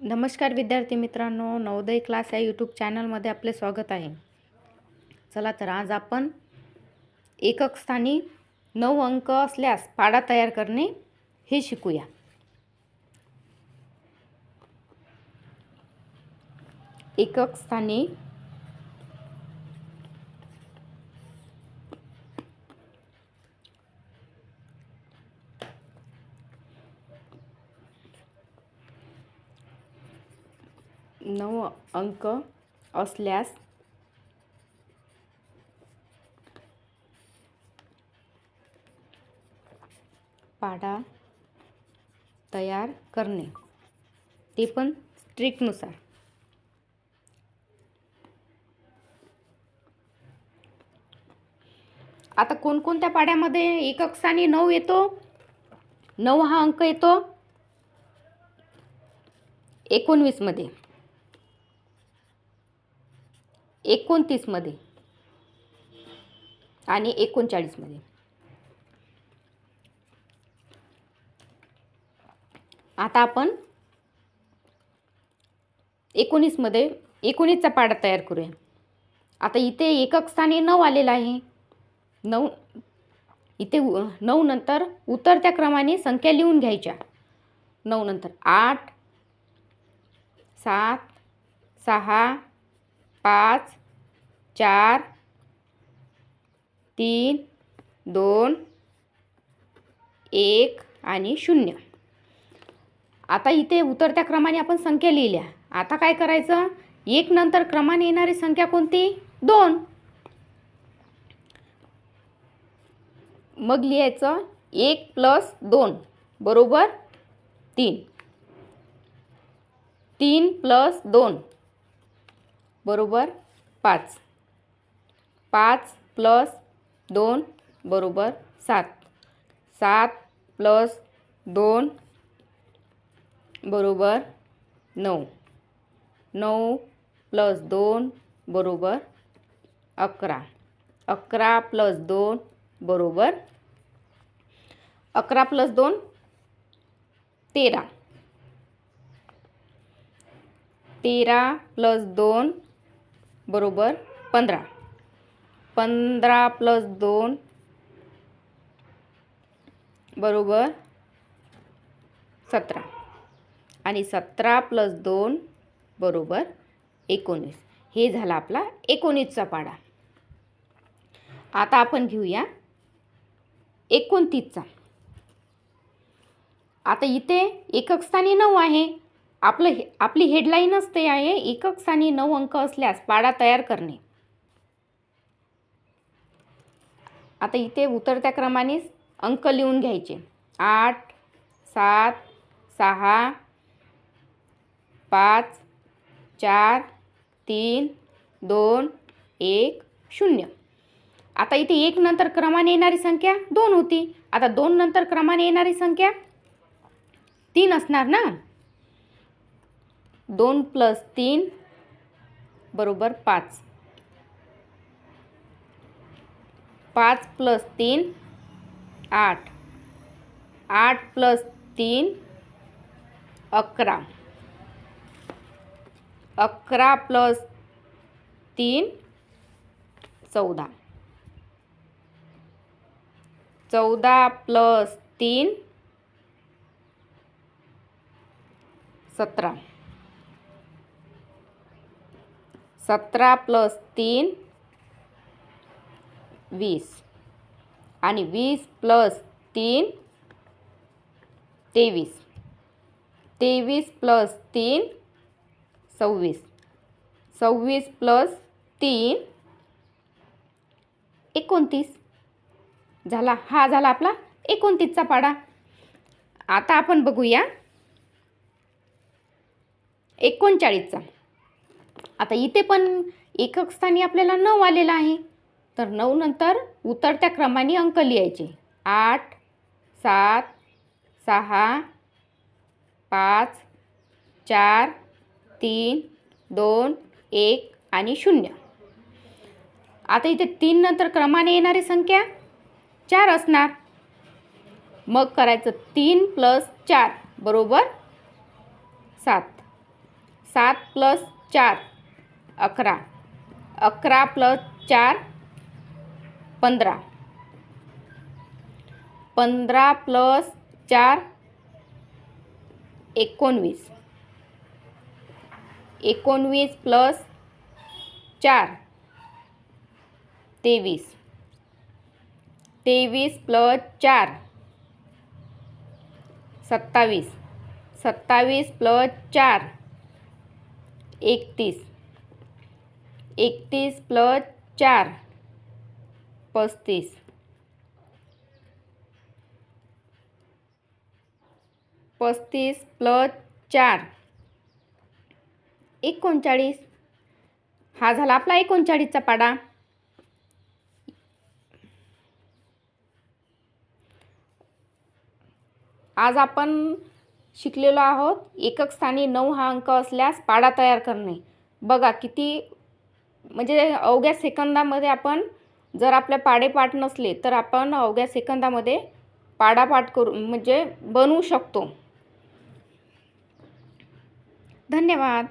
नमस्कार विद्यार्थी मित्रांनो नवोदय क्लास या यूट्यूब चॅनलमध्ये आपले स्वागत आहे. चला तर आज आपण एकक स्थानी नऊ अंक असल्यास पाडा तयार करणे हे शिकूया. एकक स्थानी नऊ अंक असल्यास पाडा तयार करणे. ते पण स्ट्रिकनुसार. आता कोणकोणत्या पाड्यामध्ये एक अक्षाने नऊ येतो? नऊ हा अंक येतो? एकोणवीसमध्ये. एकोणतीसमध्ये आणि एकोणचाळीसमध्ये. आता आपण एकोणीसमध्ये एकोणीसचा पाडा तयार करूया. आता इथे एकक स्थानी नऊ आलेला आहे. नऊ इथे उ- नऊ नंतर उतरत्या क्रमाने संख्या लिहून घ्यायच्या. नऊ नंतर आठ सात सहा पाच चार तीन दोन एक आणि शून्य. आता इथे उतरत्या क्रमाने आपण संख्या लिहिल्या. आता काय करायचं? एक नंतर क्रमाने येणारी संख्या कोणती? दोन. मग लिहायचं एक प्लस दोन बरोबर तीन. तीन प्लस दोन. बरोबर पाच. पाच प्लस दोन बरोबर सात. सात प्लस दोन बरोबर नऊ. नऊ प्लस दोन बरोबर अकरा. अकरा प्लस दोन बरोबर अकरा प्लस दोन तेरा. तेरा प्लस दोन बरोबर पंधरा. पंधरा प्लस दोन बरोबर सतरा. आणि सतरा प्लस दोन बरोबर एकोणीस. हे झाला आपला एकोणीसचा पाडा. आता आपण घेऊया एकोणतीसचा. आता इथे एकक स्थानी नऊ आहे. आपलं हे आपली हेडलाईनच ते आहे एकक स्थानी नऊ अंक असल्यास पाडा तयार करणे. आता इथे उतरत्या क्रमाने अंक लिहून घ्यायचे. आठ सात सहा पाच चार तीन दोन एक शून्य. आता इथे एक नंतर क्रमाने येणारी संख्या दोन होती. आता दोन नंतर क्रमाने येणारी संख्या तीन असणार ना? दोन प्लस तीन बरोबर पाच. पाच प्लस तीन आठ. आठ प्लस तीन अकरा. अकरा प्लस तीन चौदा. चौदा प्लस तीन सतरा. सतरा प्लस तीन वीस. आणि वीस प्लस तीन तेवीस. तेवीस प्लस तीन सव्वीस. सव्वीस प्लस तीन एकोणतीस. झाला. हा झाला आपला एकोणतीसचा पाडा. आता आपण बघूया एकोणचाळीसचा. आता इथे पण एकक स्थानी आपल्याला नऊ आलेला आहे. तर नऊ नंतर उतरत्या क्रमाने अंक लिहायचे. आठ सात सहा पाच चार तीन दोन एक आणि शून्य. आता इथे तीन नंतर क्रमाने येणारी संख्या चार असणार. मग करायचं तीन प्लस चार बरोबर सात. सात प्लस चार. अकरा. अकरा प्लस चार पंधरा. पंधरा प्लस चार एकोणवीस. एकोणवीस प्लस चार तेवीस. तेवीस प्लस चार सत्तावीस. सत्तावीस प्लस चार एकतीस. एकतीस प्लस चार. पस्तीस. पस्तीस प्लस चार. एकोणचाळीस. हा झाला आपला एकोणचाळीसचा पाडा. आज आपण शिकलेलो आहोत एकक स्थानी नऊ हा अंक असल्यास पाडा तयार करणे. बघा किती म्हणजे अवघ्या सेकंदामध्ये आपण जर आपल्या पाडेपाठ नसले तर आपण अवघ्या सेकंदामध्ये पाडापाठ करू म्हणजे बनवू शकतो. धन्यवाद.